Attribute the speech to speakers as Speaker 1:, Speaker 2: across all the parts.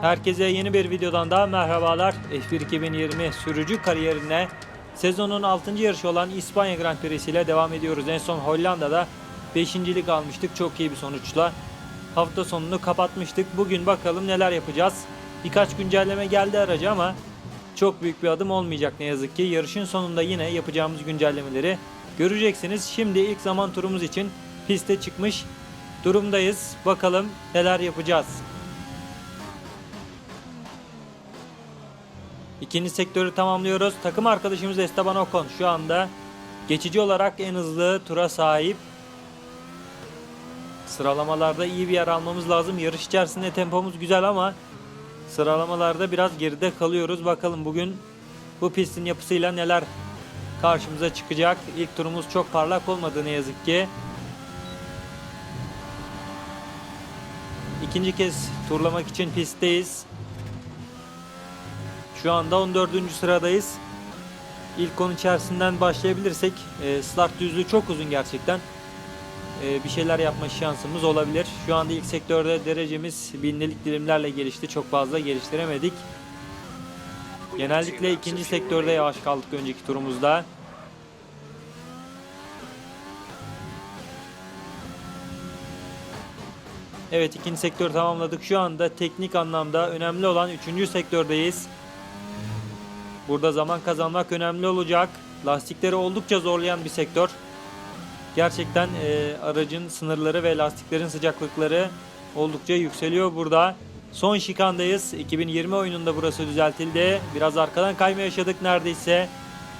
Speaker 1: Herkese yeni bir videodan daha merhabalar. F1 2020 sürücü kariyerine sezonun 6. yarışı olan İspanya Grand Prix ile devam ediyoruz. En son Hollanda'da 5.lik almıştık çok iyi bir sonuçla. Hafta sonunu kapatmıştık. Bugün bakalım neler yapacağız. Birkaç güncelleme geldi araca ama çok büyük bir adım olmayacak ne yazık ki. Yarışın sonunda yine yapacağımız güncellemeleri göreceksiniz. Şimdi ilk zaman turumuz için piste çıkmış durumdayız. Bakalım neler yapacağız. İkinci sektörü tamamlıyoruz. Takım arkadaşımız Esteban Ocon şu anda geçici olarak en hızlı tura sahip. Sıralamalarda iyi bir yer almamız lazım. Yarış içerisinde tempomuz güzel ama sıralamalarda biraz geride kalıyoruz. Bakalım bugün bu pistin yapısıyla neler karşımıza çıkacak. İlk turumuz çok parlak olmadı ne yazık ki. İkinci kez turlamak için pistteyiz. Şu anda 14. sıradayız. İlk konu içerisinden başlayabilirsek e, start düzlüğü çok uzun gerçekten. E, bir şeyler yapma şansımız olabilir. Şu anda ilk sektörde derecemiz binlik dilimlerle gelişti. Çok fazla geliştiremedik. Genellikle ikinci sektörde yavaş kaldık önceki turumuzda. Evet ikinci sektör tamamladık. Şu anda teknik anlamda önemli olan üçüncü sektördeyiz. Burada zaman kazanmak önemli olacak. Lastikleri oldukça zorlayan bir sektör. Gerçekten e, aracın sınırları ve lastiklerin sıcaklıkları oldukça yükseliyor burada. Son şikandayız. 2020 oyununda burası düzeltildi. Biraz arkadan kayma yaşadık neredeyse.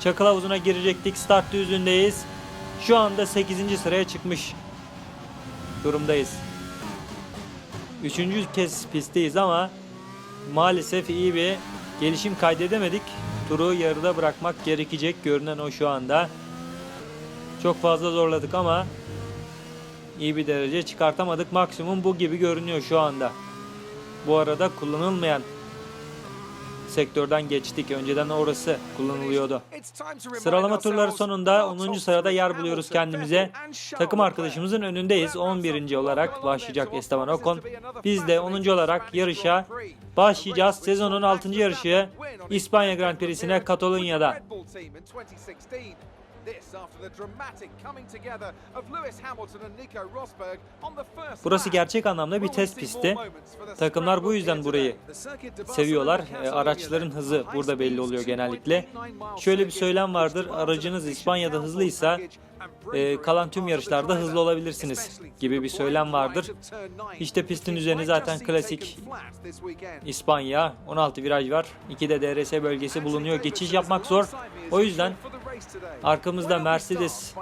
Speaker 1: Çakıl havuzuna girecektik. Start düzlüğündeyiz. Şu anda 8. sıraya çıkmış durumdayız. Üçüncü kez pistteyiz ama maalesef iyi bir gelişim kaydedemedik. Turu yarıda bırakmak gerekecek görünen o şu anda. Çok fazla zorladık ama iyi bir derece çıkartamadık. Maksimum bu gibi görünüyor şu anda. Bu arada kullanılmayan sektörden geçtik. Önceden orası kullanılıyordu. Sıralama turları sonunda 10. sırada yer buluyoruz kendimize. Takım arkadaşımızın önündeyiz. 11. olarak başlayacak Esteban Ocon. Biz de 10. olarak yarışa başlayacağız. Sezonun 6. yarışı İspanya Grand Prix'sine Katalonya'da. Burası gerçek anlamda bir test pisti. Takımlar bu yüzden burayı seviyorlar. E, araçların hızı burada belli oluyor genellikle. Şöyle bir söylem vardır. Aracınız İspanya'da hızlıysa e, kalan tüm yarışlarda hızlı olabilirsiniz gibi bir söylem vardır. İşte pistin üzerine zaten klasik İspanya 16 viraj var. 2 de DRS bölgesi bulunuyor. Geçiş yapmak zor. O yüzden arkamızda Mercedes,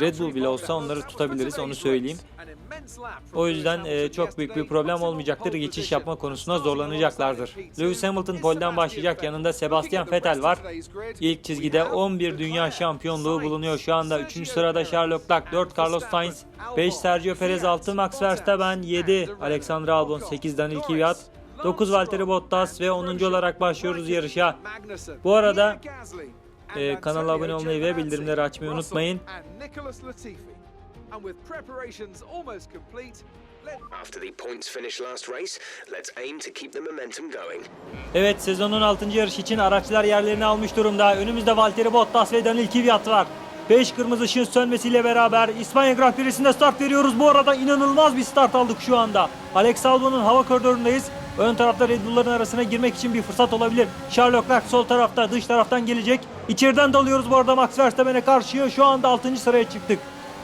Speaker 1: Red Bull bile olsa onları tutabiliriz onu söyleyeyim. O yüzden e, çok büyük bir problem olmayacaktır. Geçiş yapma konusunda zorlanacaklardır. Lewis Hamilton polden başlayacak. Yanında Sebastian Vettel var. İlk çizgide 11 dünya şampiyonluğu bulunuyor. Şu anda 3. sırada Charles Leclerc, 4 Carlos Sainz, 5 Sergio Perez, 6 Max Verstappen, 7 Alexander Albon, 8 Daniel Kvyat, 9 Valtteri Bottas ve 10. olarak başlıyoruz yarışa. Bu arada e, kanala abone olmayı ve bildirimleri açmayı unutmayın.
Speaker 2: After the points finish last race, let's aim to keep the momentum going.
Speaker 1: Evet sezonun 6. yarışı için araçlar yerlerini almış durumda. Önümüzde Valtteri Bottas ve Daniel Kvyat var. 5 kırmızı ışığın sönmesiyle beraber İspanya Grand Prix'sinde start veriyoruz. Bu arada inanılmaz bir start aldık şu anda. Alex Albon'un hava koridorundayız. Ön tarafta Red Bull'ların arasına girmek için bir fırsat olabilir. Charles Leclerc sol tarafta, dış taraftan gelecek. İçeriden dalıyoruz bu arada Max Verstappen'e karşıya. Şu anda 6. sıraya çıktık.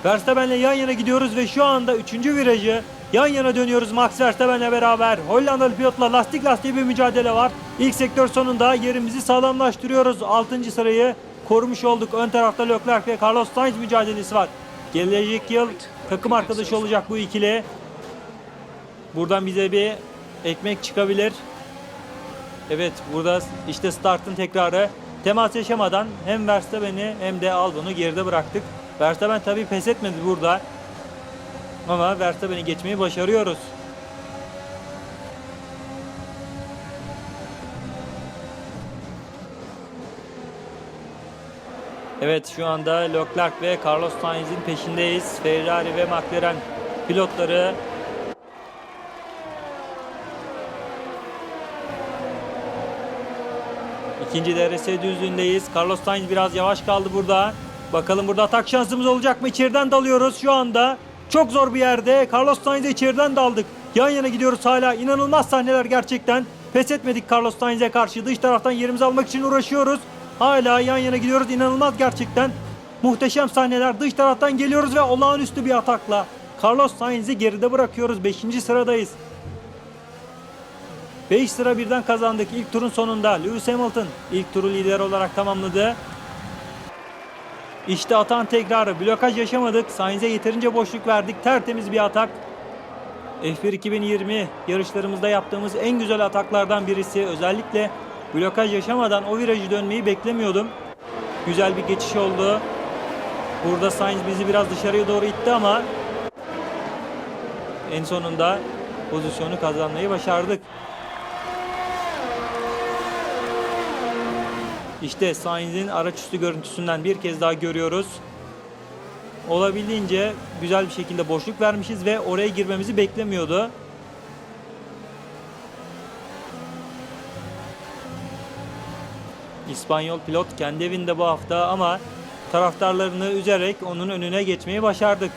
Speaker 1: Verstappen'le yan yana gidiyoruz ve şu anda 3. virajı yan yana dönüyoruz Max Verstappen'le beraber. Hollandalı pilotla lastik lastiğe bir mücadele var. İlk sektör sonunda yerimizi sağlamlaştırıyoruz. 6. sırayı korumuş olduk. Ön tarafta Leclerc ve Carlos Sainz mücadelesi var. Gelecek yıl takım arkadaşı olacak bu ikili. Buradan bize bir ekmek çıkabilir. Evet burada işte startın tekrarı. Temas yaşamadan hem Verstappen'i hem de Albon'u geride bıraktık. Verstappen tabii pes etmedi burada. Ama Verstappen'i geçmeyi başarıyoruz. Evet şu anda Leclerc ve Carlos Sainz'in peşindeyiz. Ferrari ve McLaren pilotları İkinci DRS düzlüğündeyiz. Carlos Sainz biraz yavaş kaldı burada. Bakalım burada atak şansımız olacak mı? İçeriden dalıyoruz şu anda. Çok zor bir yerde. Carlos Sainz'e içeriden daldık. Yan yana gidiyoruz hala. İnanılmaz sahneler gerçekten. Pes etmedik Carlos Sainz'e karşı. Dış taraftan yerimizi almak için uğraşıyoruz. Hala yan yana gidiyoruz. İnanılmaz gerçekten. Muhteşem sahneler. Dış taraftan geliyoruz ve olağanüstü bir atakla Carlos Sainz'i geride bırakıyoruz. 5. sıradayız. 5 sıra birden kazandık ilk turun sonunda. Lewis Hamilton ilk turu lider olarak tamamladı. İşte atağın tekrarı. Blokaj yaşamadık. Sainz'e yeterince boşluk verdik. Tertemiz bir atak. F1 2020 yarışlarımızda yaptığımız en güzel ataklardan birisi. Özellikle blokaj yaşamadan o virajı dönmeyi beklemiyordum. Güzel bir geçiş oldu. Burada Sainz bizi biraz dışarıya doğru itti ama en sonunda pozisyonu kazanmayı başardık. İşte Sainz'in araçüstü görüntüsünden bir kez daha görüyoruz. Olabildiğince güzel bir şekilde boşluk vermişiz ve oraya girmemizi beklemiyordu. İspanyol pilot kendi evinde bu hafta ama taraftarlarını üzerek onun önüne geçmeyi başardık.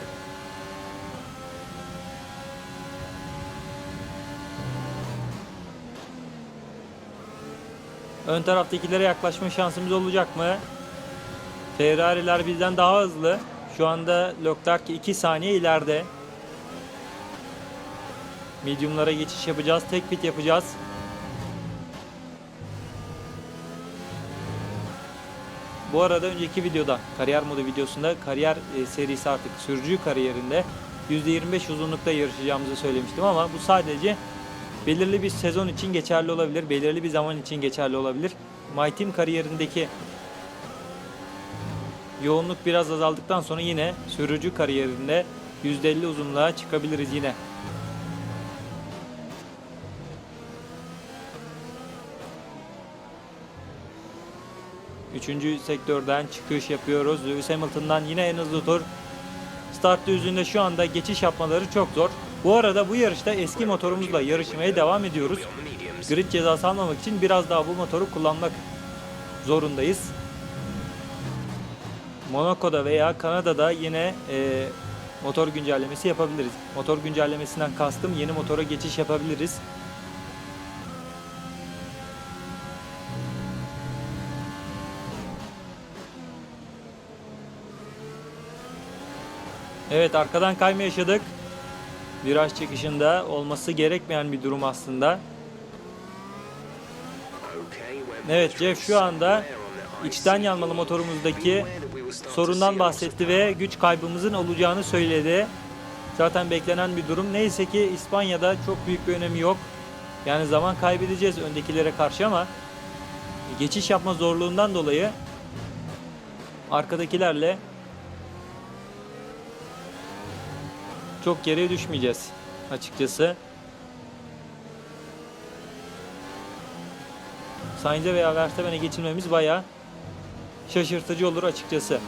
Speaker 1: Ön taraftakilere yaklaşma şansımız olacak mı? Ferrari'ler bizden daha hızlı. Şu anda Leclerc 2 saniye ileride. Medium'lara geçiş yapacağız. Tek pit yapacağız. Bu arada önceki videoda kariyer modu videosunda kariyer e, serisi artık sürücü kariyerinde %25 uzunlukta yarışacağımızı söylemiştim ama bu sadece belirli bir sezon için geçerli olabilir, belirli bir zaman için geçerli olabilir. My Team kariyerindeki yoğunluk biraz azaldıktan sonra yine sürücü kariyerinde %50 uzunluğa çıkabiliriz yine. Üçüncü sektörden çıkış yapıyoruz. Lewis Hamilton'dan yine en hızlı tur. Start düzlüğünde şu anda geçiş yapmaları çok zor. Bu arada bu yarışta eski motorumuzla yarışmaya devam ediyoruz. Grid cezası almamak için biraz daha bu motoru kullanmak zorundayız. Monaco'da veya Kanada'da yine e, motor güncellemesi yapabiliriz. Motor güncellemesinden kastım yeni motora geçiş yapabiliriz. Evet arkadan kayma yaşadık. Viraj çıkışında olması gerekmeyen bir durum aslında. Evet Jeff şu anda içten yanmalı motorumuzdaki sorundan bahsetti ve güç kaybımızın olacağını söyledi. Zaten beklenen bir durum. Neyse ki İspanya'da çok büyük bir önemi yok. Yani zaman kaybedeceğiz öndekilere karşı ama geçiş yapma zorluğundan dolayı arkadakilerle çok geriye düşmeyeceğiz açıkçası. Sainz'e veya Verstappen'e geçilmemiz bayağı şaşırtıcı olur açıkçası.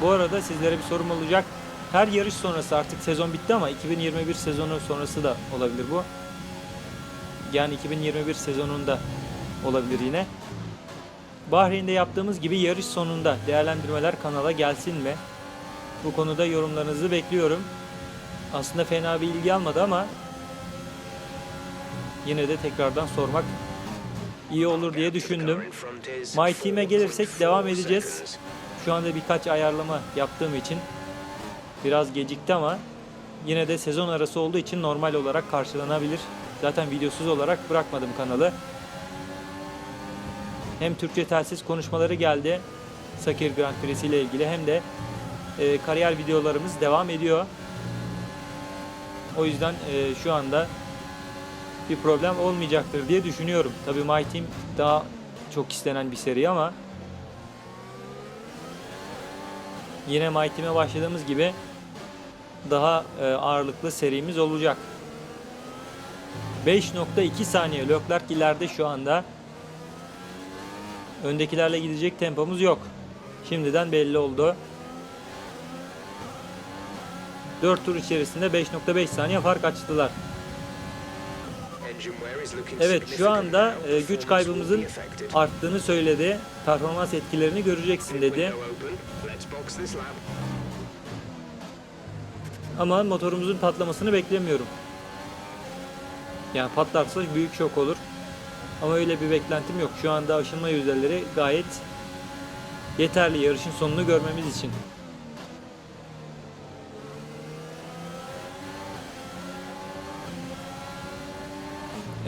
Speaker 1: Bu arada sizlere bir sorum olacak. Her yarış sonrası artık sezon bitti ama 2021 sezonu sonrası da olabilir bu. Yani 2021 sezonunda olabilir yine. Bahreyn'de yaptığımız gibi yarış sonunda değerlendirmeler kanala gelsin mi? Bu konuda yorumlarınızı bekliyorum. Aslında fena bir ilgi almadı ama yine de tekrardan sormak iyi olur diye düşündüm. My Team'e gelirsek devam edeceğiz. Şu anda birkaç ayarlama yaptığım için biraz gecikti ama yine de sezon arası olduğu için normal olarak karşılanabilir. Zaten videosuz olarak bırakmadım kanalı. Hem Türkçe telsiz konuşmaları geldi. Sakir Grand Prix ile ilgili hem de e, kariyer videolarımız devam ediyor. O yüzden e, şu anda bir problem olmayacaktır diye düşünüyorum. Tabii My Team daha çok istenen bir seri ama yine My Team'e başladığımız gibi daha e, ağırlıklı serimiz olacak. 5.2 saniye Leclerc ileride şu anda. Öndekilerle gidecek tempomuz yok. Şimdiden belli oldu. 4 tur içerisinde 5.5 saniye fark açtılar. Evet şu anda e, güç kaybımızın arttığını söyledi. Performans etkilerini göreceksin dedi. Ama motorumuzun patlamasını beklemiyorum. Yani patlarsa büyük şok olur. Ama öyle bir beklentim yok. Şu anda aşınma yüzdeleri gayet yeterli yarışın sonunu görmemiz için.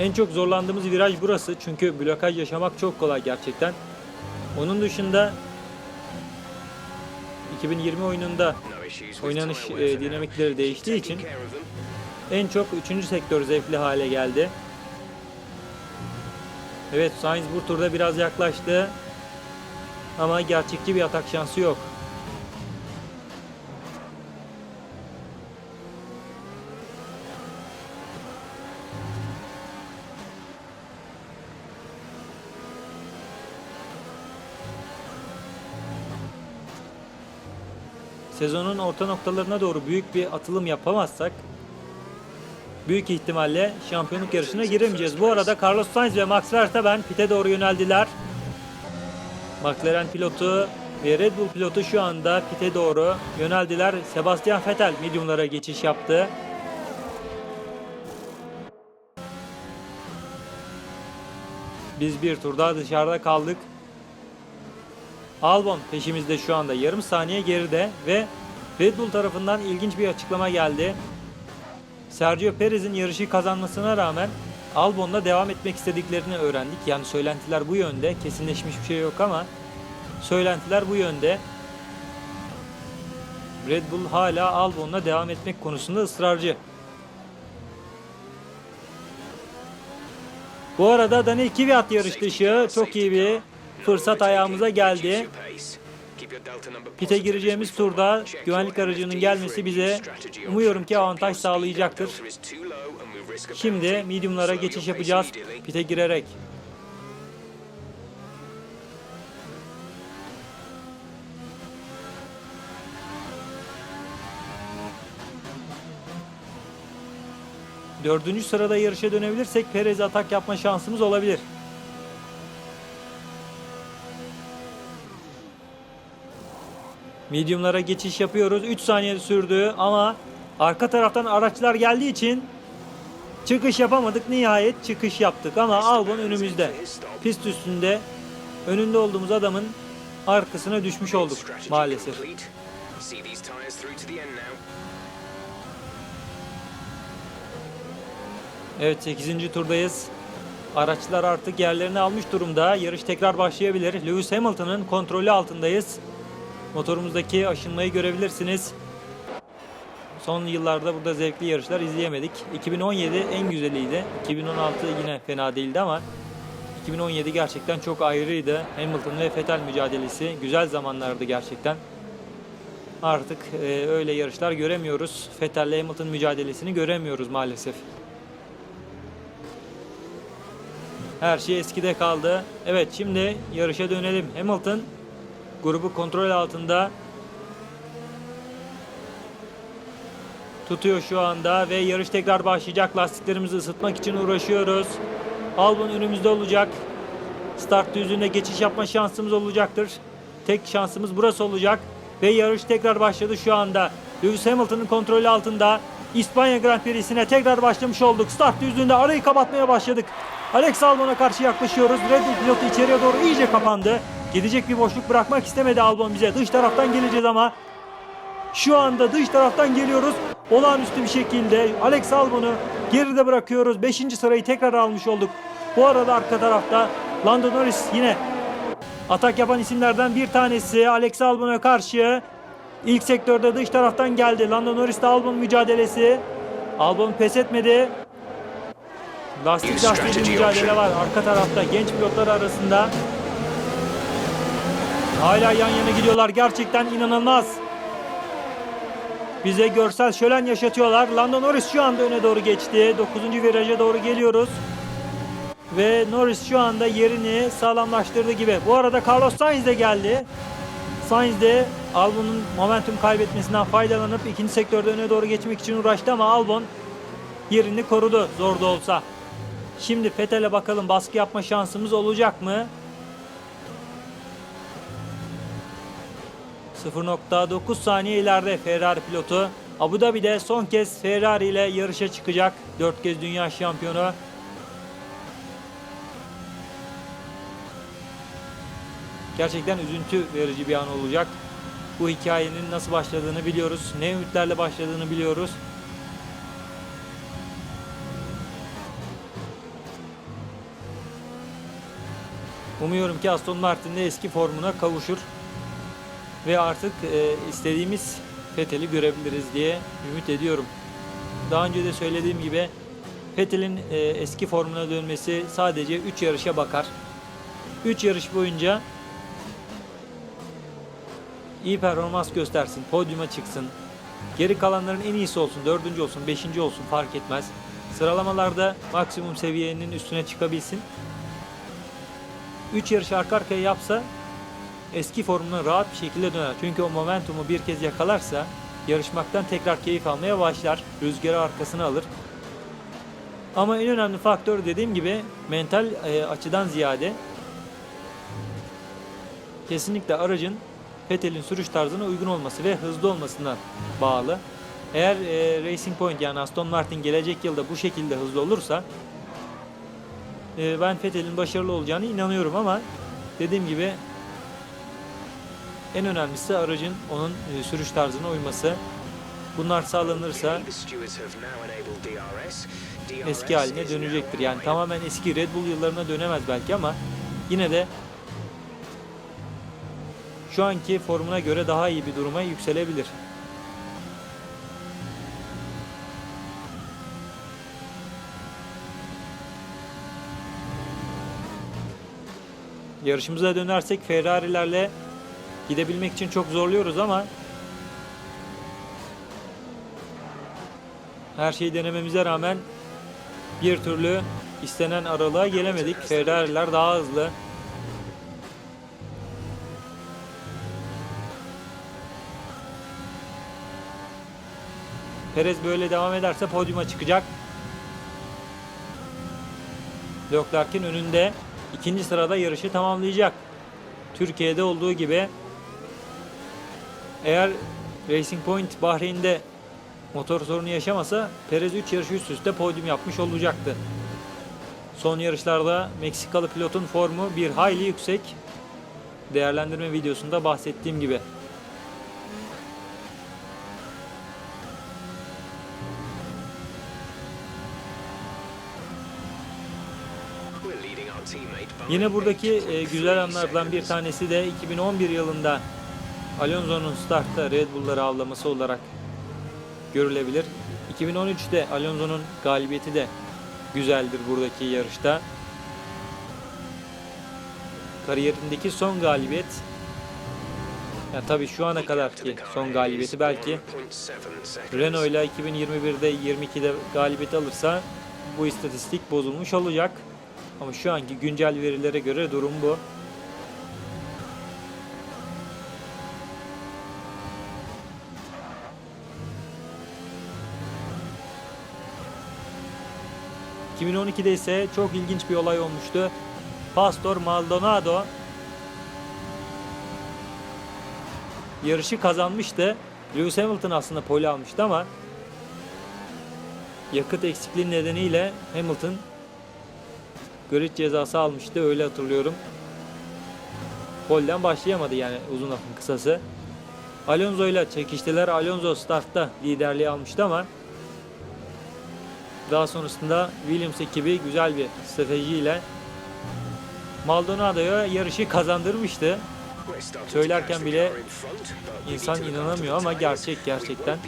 Speaker 1: En çok zorlandığımız viraj burası. Çünkü blokaj yaşamak çok kolay gerçekten. Onun dışında 2020 oyununda Oynanış, e, dinamikleri değiştiği için en çok 3. sektör zevkli hale geldi. Evet Sainz bu turda biraz yaklaştı. Ama gerçekçi bir atak şansı yok. Sezonun orta noktalarına doğru büyük bir atılım yapamazsak büyük ihtimalle şampiyonluk yarışına giremeyeceğiz. Bu arada Carlos Sainz ve Max Verstappen pite doğru yöneldiler. McLaren pilotu ve Red Bull pilotu şu anda pite doğru yöneldiler. Sebastian Vettel mediumlara geçiş yaptı. Biz bir tur daha dışarıda kaldık. Albon peşimizde şu anda yarım saniye geride ve Red Bull tarafından ilginç bir açıklama geldi. Sergio Perez'in yarışı kazanmasına rağmen Albon'la devam etmek istediklerini öğrendik. Yani söylentiler bu yönde. Kesinleşmiş bir şey yok ama söylentiler bu yönde. Red Bull hala Albon'la devam etmek konusunda ısrarcı. Bu arada Daniel Kvyat yarış dışı çok iyi bir fırsat ayağımıza geldi. Pite gireceğimiz turda güvenlik aracının gelmesi bize umuyorum ki avantaj sağlayacaktır. Şimdi mediumlara geçiş yapacağız pite girerek. Dördüncü sırada yarışa dönebilirsek Perez atak yapma şansımız olabilir. Medium'lara geçiş yapıyoruz. 3 saniye sürdü ama arka taraftan araçlar geldiği için çıkış yapamadık. Nihayet çıkış yaptık ama Albon önümüzde. Pist üstünde önünde olduğumuz adamın arkasına düşmüş olduk maalesef. Evet 8. turdayız. Araçlar artık yerlerini almış durumda. Yarış tekrar başlayabilir. Lewis Hamilton'ın kontrolü altındayız. Motorumuzdaki aşınmayı görebilirsiniz. Son yıllarda burada zevkli yarışlar izleyemedik. 2017 en güzeliydi. 2016 yine fena değildi ama 2017 gerçekten çok ayrıydı. Hamilton ve Vettel mücadelesi güzel zamanlardı gerçekten. Artık e, öyle yarışlar göremiyoruz. Vettel ile Hamilton mücadelesini göremiyoruz maalesef. Her şey eskide kaldı. Evet şimdi yarışa dönelim. Hamilton grubu kontrol altında. Tutuyor şu anda ve yarış tekrar başlayacak. Lastiklerimizi ısıtmak için uğraşıyoruz. Albon önümüzde olacak. Start düzlüğüne geçiş yapma şansımız olacaktır. Tek şansımız burası olacak. Ve yarış tekrar başladı şu anda. Lewis Hamilton'ın kontrolü altında. İspanya Grand Prix'sine tekrar başlamış olduk. Start düzlüğünde arayı kapatmaya başladık. Alex Albon'a karşı yaklaşıyoruz. Red Bull pilotu içeriye doğru iyice kapandı. Gidecek bir boşluk bırakmak istemedi Albon bize. Dış taraftan geleceğiz ama şu anda dış taraftan geliyoruz. Olağanüstü bir şekilde Alex Albon'u geride bırakıyoruz. 5. sırayı tekrar almış olduk. Bu arada arka tarafta Lando Norris yine atak yapan isimlerden bir tanesi. Alex Albon'a karşı ilk sektörde dış taraftan geldi. Lando Norris'le Albon mücadelesi. Albon pes etmedi. Lastik lastiği mücadele var arka tarafta genç pilotlar arasında. Hala yan yana gidiyorlar. Gerçekten inanılmaz. Bize görsel şölen yaşatıyorlar. Lando Norris şu anda öne doğru geçti. 9. viraja doğru geliyoruz. Ve Norris şu anda yerini sağlamlaştırdı gibi. Bu arada Carlos Sainz de geldi. Sainz de Albon'un momentum kaybetmesinden faydalanıp ikinci sektörde öne doğru geçmek için uğraştı ama Albon yerini korudu zor da olsa. Şimdi Vettel'e bakalım baskı yapma şansımız olacak mı? 0.9 saniye ileride Ferrari pilotu. Abu Dhabi'de son kez Ferrari ile yarışa çıkacak. 4 kez dünya şampiyonu. Gerçekten üzüntü verici bir an olacak. Bu hikayenin nasıl başladığını biliyoruz. Ne ümitlerle başladığını biliyoruz. Umuyorum ki Aston Martin de eski formuna kavuşur ve artık e, istediğimiz Vettel'i görebiliriz diye ümit ediyorum. Daha önce de söylediğim gibi Vettel'in e, eski formuna dönmesi sadece 3 yarışa bakar. 3 yarış boyunca iyi performans göstersin, podyuma çıksın. Geri kalanların en iyisi olsun, dördüncü olsun, beşinci olsun fark etmez. Sıralamalarda maksimum seviyenin üstüne çıkabilsin. 3 yarış arka arkaya yapsa eski formuna rahat bir şekilde döner. Çünkü o momentumu bir kez yakalarsa yarışmaktan tekrar keyif almaya başlar. Rüzgarı arkasına alır. Ama en önemli faktör dediğim gibi mental e, açıdan ziyade kesinlikle aracın Vettel'in sürüş tarzına uygun olması ve hızlı olmasına bağlı. Eğer e, Racing Point yani Aston Martin gelecek yılda bu şekilde hızlı olursa e, ben Vettel'in başarılı olacağını inanıyorum ama dediğim gibi en önemlisi aracın onun e, sürüş tarzına uyması. Bunlar sağlanırsa eski haline dönecektir. Yani tamamen eski Red Bull yıllarına dönemez belki ama yine de şu anki formuna göre daha iyi bir duruma yükselebilir. Yarışımıza dönersek Ferrari'lerle gidebilmek için çok zorluyoruz ama her şeyi denememize rağmen bir türlü istenen aralığa gelemedik. Ferrari'ler daha hızlı. Perez böyle devam ederse podyuma çıkacak. Leclerc'in önünde ikinci sırada yarışı tamamlayacak. Türkiye'de olduğu gibi eğer Racing Point Bahreyn'de motor sorunu yaşamasa Perez 3 yarış üst üste podyum yapmış olacaktı. Son yarışlarda Meksikalı pilotun formu bir hayli yüksek. Değerlendirme videosunda bahsettiğim gibi. Yine buradaki e, güzel anlardan bir tanesi de 2011 yılında Alonso'nun startta Red Bull'ları avlaması olarak görülebilir. 2013'te Alonso'nun galibiyeti de güzeldir buradaki yarışta. Kariyerindeki son galibiyet ya tabii şu ana kadarki son galibiyeti belki Renault ile 2021'de 22'de galibiyet alırsa bu istatistik bozulmuş olacak. Ama şu anki güncel verilere göre durum bu. ...2012'de ise çok ilginç bir olay olmuştu. Pastor Maldonado... ...yarışı kazanmıştı. Lewis Hamilton aslında pole almıştı ama... ...yakıt eksikliği nedeniyle Hamilton grid cezası almıştı öyle hatırlıyorum. Polden başlayamadı yani uzun lafın kısası. Alonso ile çekiştiler. Alonso startta liderliği almıştı ama daha sonrasında Williams ekibi güzel bir stratejiyle Maldonado'ya yarışı kazandırmıştı. Söylerken bile insan inanamıyor ama gerçek gerçekten.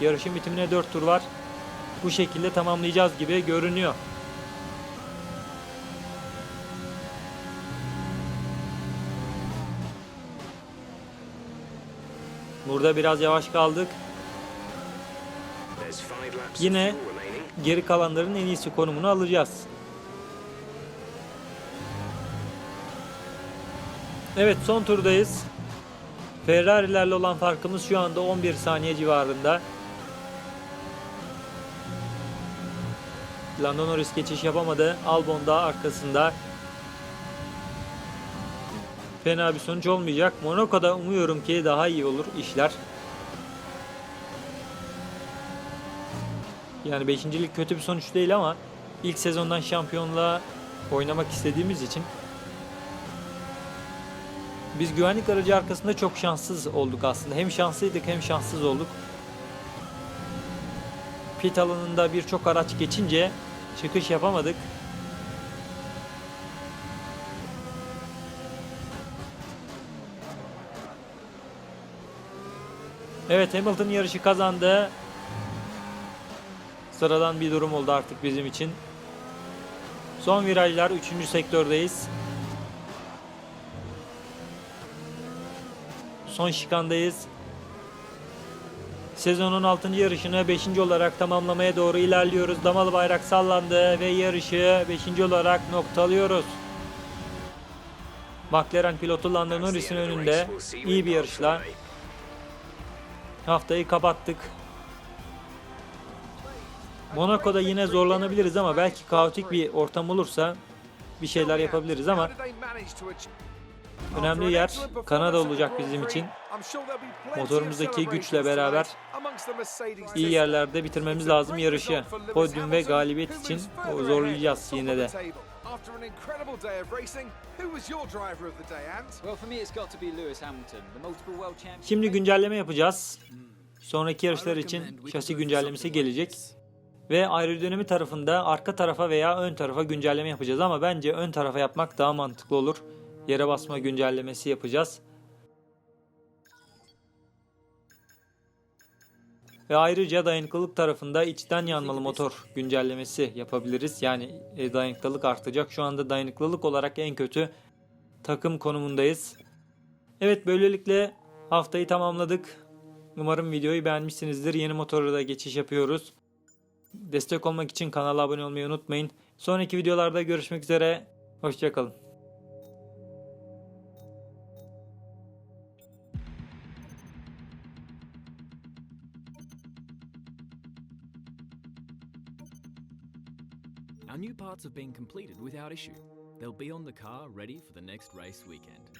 Speaker 1: Yarışın bitimine 4 tur var. Bu şekilde tamamlayacağız gibi görünüyor. Burada biraz yavaş kaldık. Yine geri kalanların en iyisi konumunu alacağız. Evet son turdayız. Ferrari'lerle olan farkımız şu anda 11 saniye civarında. Lando Norris geçiş yapamadı. Albon da arkasında. Fena bir sonuç olmayacak. Monaco'da umuyorum ki daha iyi olur işler. Yani beşincilik kötü bir sonuç değil ama ilk sezondan şampiyonluğa oynamak istediğimiz için biz güvenlik aracı arkasında çok şanssız olduk aslında. Hem şanslıydık hem şanssız olduk. Pit alanında birçok araç geçince çıkış yapamadık. Evet Hamilton yarışı kazandı. Sıradan bir durum oldu artık bizim için. Son virajlar 3. sektördeyiz. Son şikandayız. Sezonun 6. yarışını 5. olarak tamamlamaya doğru ilerliyoruz. Damalı bayrak sallandı ve yarışı 5. olarak noktalıyoruz. McLaren pilotu Lando Norris'in önünde iyi bir yarışla haftayı kapattık. Monaco'da yine zorlanabiliriz ama belki kaotik bir ortam olursa bir şeyler yapabiliriz ama
Speaker 3: Önemli yer Kanada olacak bizim için. Motorumuzdaki güçle beraber
Speaker 1: iyi yerlerde bitirmemiz lazım yarışı. Podyum ve galibiyet için zorlayacağız yine de.
Speaker 4: Well, for me, it's got to be Lewis Hamilton, the multiple world champion.
Speaker 1: Şimdi güncelleme yapacağız. Sonraki yarışlar için şasi güncellemesi gelecek. Ve aerodinami tarafında arka tarafa veya ön tarafa güncelleme yapacağız ama bence ön tarafa yapmak daha mantıklı olur. Yere basma güncellemesi yapacağız. Ve ayrıca dayanıklılık tarafında içten yanmalı motor güncellemesi yapabiliriz. Yani e, dayanıklılık artacak. Şu anda dayanıklılık olarak en kötü takım konumundayız. Evet böylelikle haftayı tamamladık. Umarım videoyu beğenmişsinizdir. Yeni motora da geçiş yapıyoruz. Destek olmak için kanala abone olmayı unutmayın. Sonraki videolarda görüşmek üzere. Hoşçakalın.
Speaker 5: Parts have been completed without issue. They'll be on the car ready for the next race weekend.